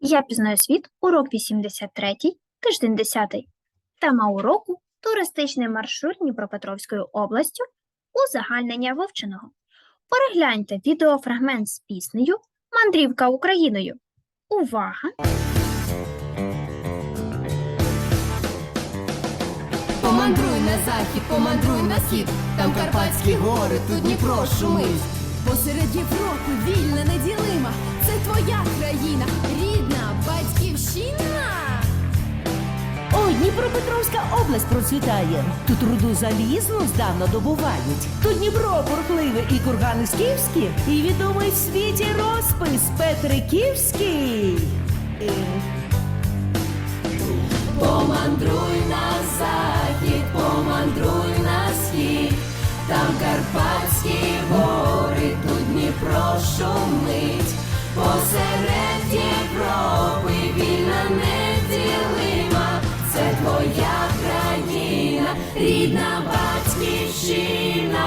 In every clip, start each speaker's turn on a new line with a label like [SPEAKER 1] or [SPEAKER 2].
[SPEAKER 1] Я пізнаю світ, урок 83, тиждень 10. Тема уроку туристичний маршрут Дніпропетровською областю, узагальнення вивченого. Перегляньте відеофрагмент з піснею Мандрівка Україною. Увага!
[SPEAKER 2] Помандруй на захід, помандруй на схід, там Карпатські гори, тут Дніпро шумить. Посеред Європи вільна, неділима,
[SPEAKER 3] Дніпропетровська область процвітає. Тут руду залізну здавна добувають. Тут Дніпро бурхливе і кургани скіфські, і відомий в світі розпис Петриківський.
[SPEAKER 2] Помандруй на захід, помандруй на схід, там Карпатські гори, тут Дніпро шумить. Посеред Європи вільна неділима, рідна батьківщина.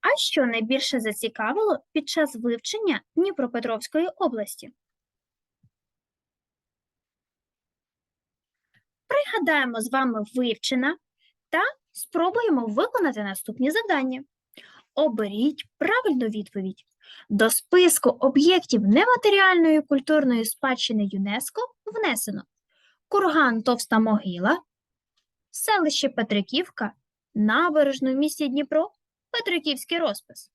[SPEAKER 1] А що найбільше зацікавило під час вивчення Дніпропетровської області? Пригадаємо з вами вивчена та спробуємо виконати наступні завдання. Оберіть правильну відповідь. До списку об'єктів нематеріальної культурної спадщини ЮНЕСКО внесено курган Товста могила, селище Петриківка, набережну в місті Дніпро, Петриківський розпис.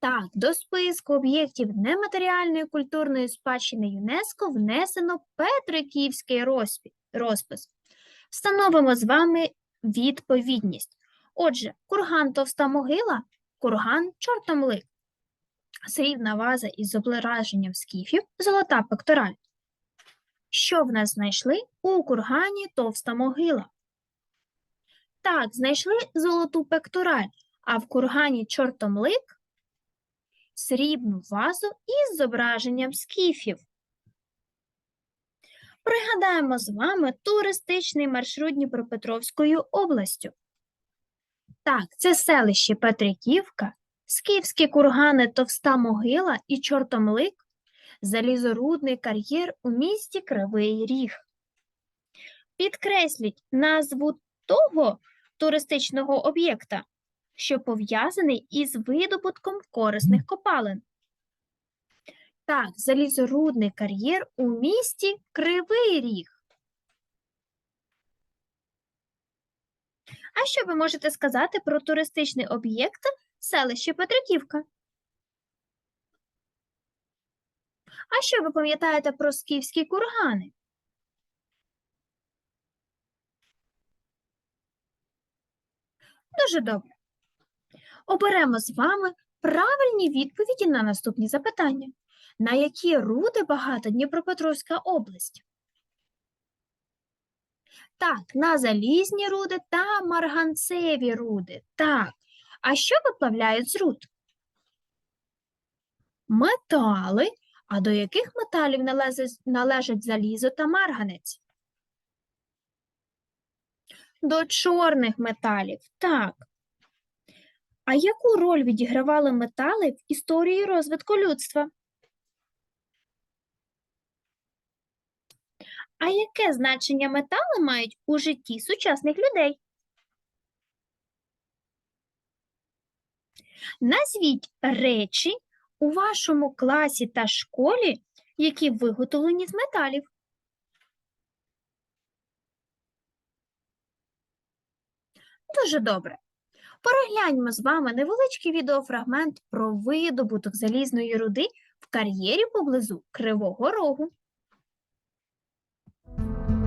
[SPEAKER 1] Так, до списку об'єктів нематеріальної культурної спадщини ЮНЕСКО внесено Петриківський розпис. Встановимо з вами відповідність. Отже, курган товста могила, курган чортомлик. Срібна ваза із зображенням скіфів, золота пектораль. Що в нас знайшли у кургані товста могила? Так, знайшли золоту пектораль, а в кургані чортомлик срібну вазу із зображенням скіфів. Пригадаємо з вами туристичний маршрут Дніпропетровською областю. Так, це селище Петриківка, скіфські кургани Товста могила і Чортомлик, залізорудний кар'єр у місті Кривий Ріг. Підкресліть назву того туристичного об'єкта, що пов'язаний із видобутком корисних копалин. Так, залізорудний кар'єр у місті Кривий Ріг. А що ви можете сказати про туристичний об'єкт селище Петриківка? А що ви пам'ятаєте про скіфські кургани? Дуже добре. Оберемо з вами правильні відповіді на наступні запитання. На які руди багата Дніпропетровська область? Так, на залізні руди та марганцеві руди. Так. А що виплавляють з руд? Метали. А до яких металів належать, належать залізо та марганець? До чорних металів. Так. А яку роль відігравали метали в історії розвитку людства? А яке значення метали мають у житті сучасних людей? Назвіть речі у вашому класі та школі, які виготовлені з металів. Дуже добре. Перегляньмо з вами невеличкий відеофрагмент про видобуток залізної руди в кар'єрі поблизу Кривого Рогу. Thank you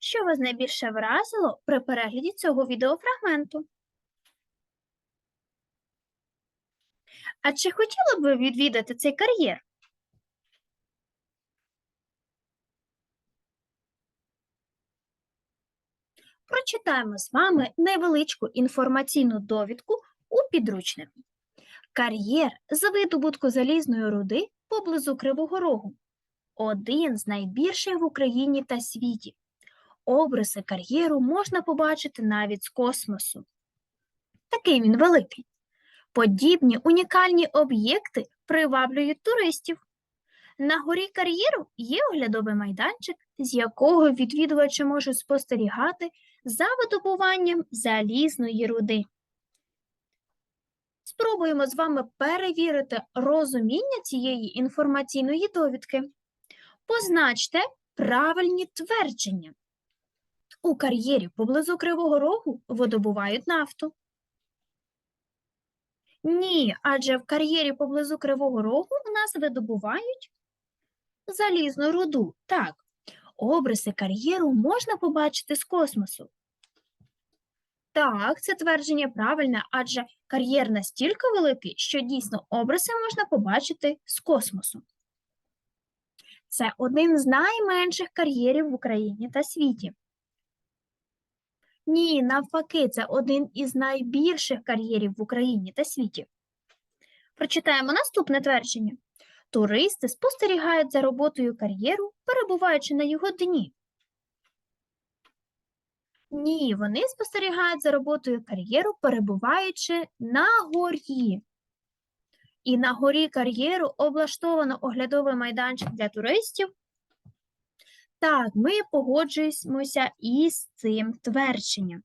[SPEAKER 1] що вас найбільше вразило при перегляді цього відеофрагменту? А чи хотіли б ви відвідати цей кар'єр? Прочитаємо з вами невеличку інформаційну довідку у підручнику. Кар'єр з видобутку залізної руди поблизу Кривого Рогу. Один з найбільших в Україні та світі. Обриси кар'єру можна побачити навіть з космосу. Такий він великий. Подібні унікальні об'єкти приваблюють туристів. На горі кар'єру є оглядовий майданчик, з якого відвідувачі можуть спостерігати за видобуванням залізної руди. Спробуємо з вами перевірити розуміння цієї інформаційної довідки. Позначте правильні твердження. У кар'єрі поблизу Кривого Рогу видобувають нафту. Ні, адже в кар'єрі поблизу Кривого Рогу у нас видобувають залізну руду. Так, обриси кар'єру можна побачити з космосу. Так, це твердження правильне, адже кар'єр настільки великий, що дійсно обриси можна побачити з космосу. Це один з найменших кар'єрів в Україні та світі. Ні, навпаки, це один із найбільших кар'єрів в Україні та світі. Прочитаємо наступне твердження. Туристи спостерігають за роботою кар'єру, перебуваючи на його дні. Ні, вони спостерігають за роботою кар'єру, перебуваючи на горі. І на горі кар'єру облаштовано оглядовий майданчик для туристів. Так, ми погоджуємося із цим твердженням.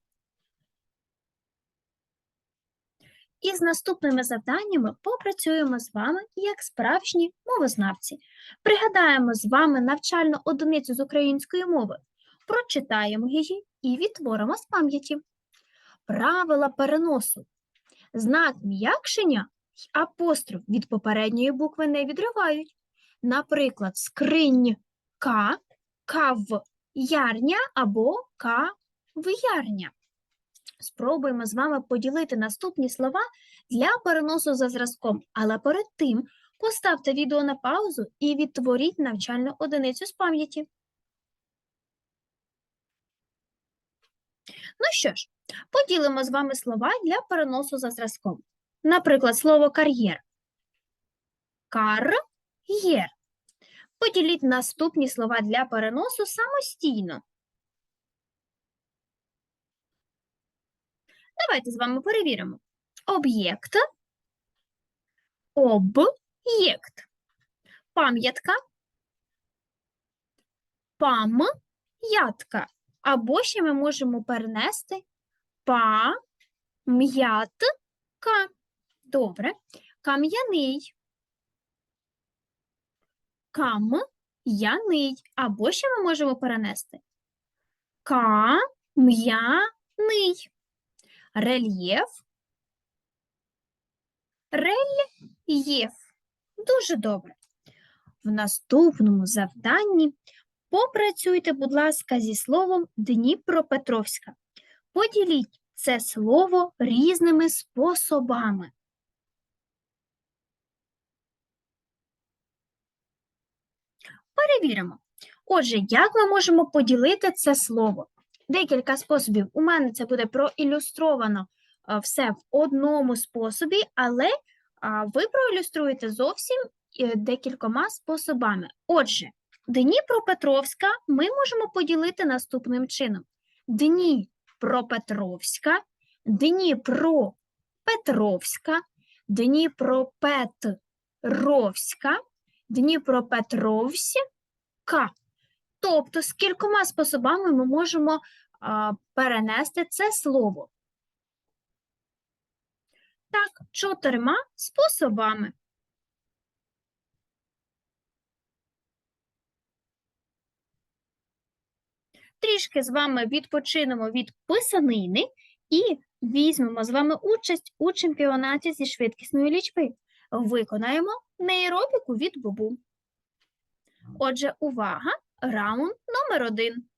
[SPEAKER 1] І з наступними завданнями попрацюємо з вами як справжні мовознавці. Пригадаємо з вами навчальну одиницю з української мови, прочитаємо її і відтворимо з пам'яті. Правила переносу. Знак м'якшення й апостроф від попередньої букви не відривають. Наприклад, скринька, кав'ярня або кав'ярня. Спробуємо з вами поділити наступні слова для переносу за зразком, але перед тим поставте відео на паузу і відтворіть навчальну одиницю з пам'яті. Ну що ж, поділимо з вами слова для переносу за зразком. Наприклад, слово кар'єр. Кар'єр. Поділіть наступні слова для переносу самостійно. Давайте з вами перевіримо. Об'єкт, об'єкт, пам'ятка, пам'ятка. Або ще ми можемо перенести пам'ятка. Добре. Кам'яний. Кам'яний. Або ще ми можемо перенести кам'яний. Рельєф. Рельєф. Дуже добре. В наступному завданні попрацюйте, будь ласка, зі словом Дніпропетровська. Поділіть це слово різними способами. Перевіримо. Отже, як ми можемо поділити це слово? Декілька способів. У мене це буде проілюстровано все в одному способі, але ви проілюструєте зовсім е, декількома способами. Отже, Дніпропетровська ми можемо поділити наступним чином: Дніпропетровська, Дніпропетровська, Дніпропетровська, Дніпропетровська. Тобто, з кількома способами ми можемо а, перенести це слово. Так, чотирма способами. Трішки з вами відпочинемо від писанини і візьмемо з вами участь у чемпіонаті зі швидкісної лічби. Виконаємо нейробіку від бубу. Отже, увага! Раунд номер один.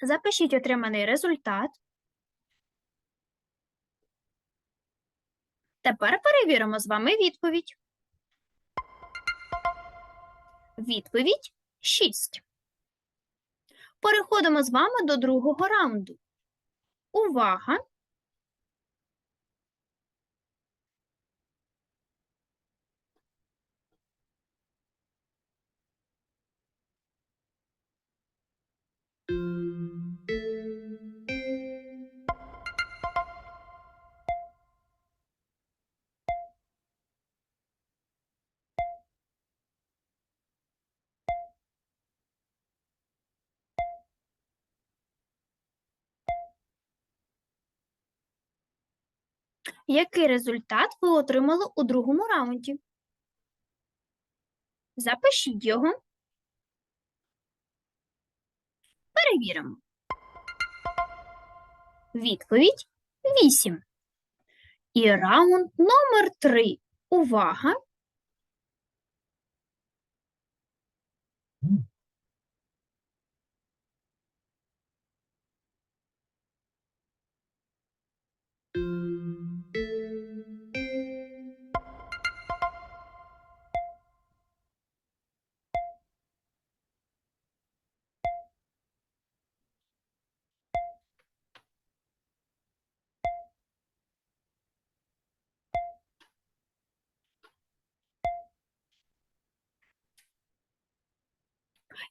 [SPEAKER 1] Запишіть отриманий результат. Тепер перевіримо з вами відповідь. Відповідь 6. Переходимо з вами до другого раунду. Увага! Який результат ви отримали у другому раунді? Запишіть його. Перевіримо. Відповідь 8. І раунд номер 3. Увага!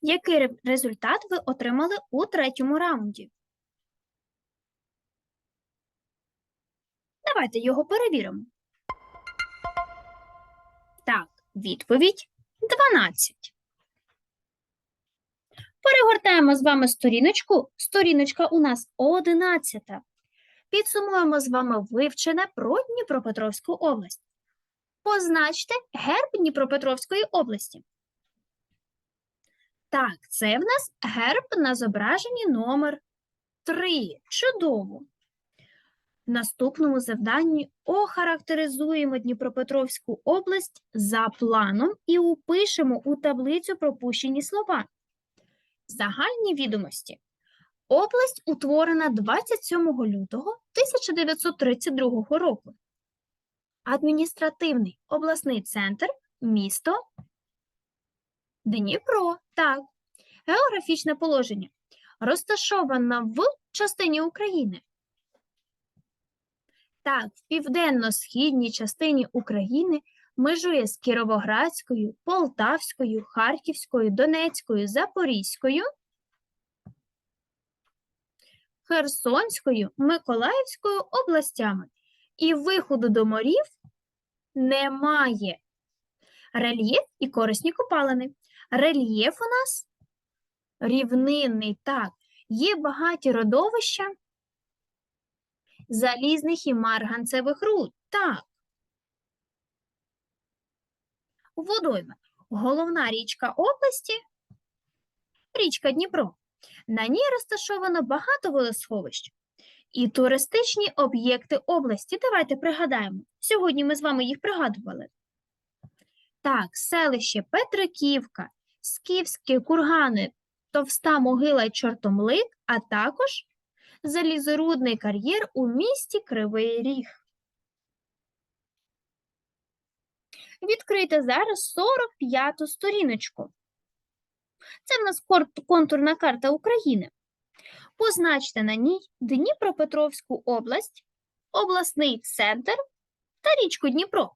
[SPEAKER 1] Який результат ви отримали у третьому раунді? Давайте його перевіримо. Так, відповідь 12. Перегортаємо з вами сторіночку. Сторіночка у нас 11. Підсумуємо з вами вивчене про Дніпропетровську область. Позначте герб Дніпропетровської області. Так, це в нас герб на зображенні номер 3. Чудово. В наступному завданні охарактеризуємо Дніпропетровську область за планом і упишемо у таблицю пропущені слова. Загальні відомості. Область утворена 27 лютого 1932 року. Адміністративний обласний центр місто Дніпро, так. Географічне положення. Розташована в частині України. Так, в південно-східній частині України межує з Кіровоградською, Полтавською, Харківською, Донецькою, Запорізькою, Херсонською, Миколаївською областями. І виходу до морів немає. Рельєф і корисні копалини. Рельєф у нас рівнинний, так. Є багаті родовища залізних і марганцевих руд, так. Водойми. Головна річка області – річка Дніпро. На ній розташовано багато водосховищ. І туристичні об'єкти області. Давайте пригадаємо. Сьогодні ми з вами їх пригадували. Так, селище Петриківка, Скіфські кургани, Товста могила Чортомлик, а також залізорудний кар'єр у місті Кривий Ріг. Відкрийте зараз 45-ту сторіночку. Це в нас контурна карта України. Позначте на ній Дніпропетровську область, обласний центр та річку Дніпро.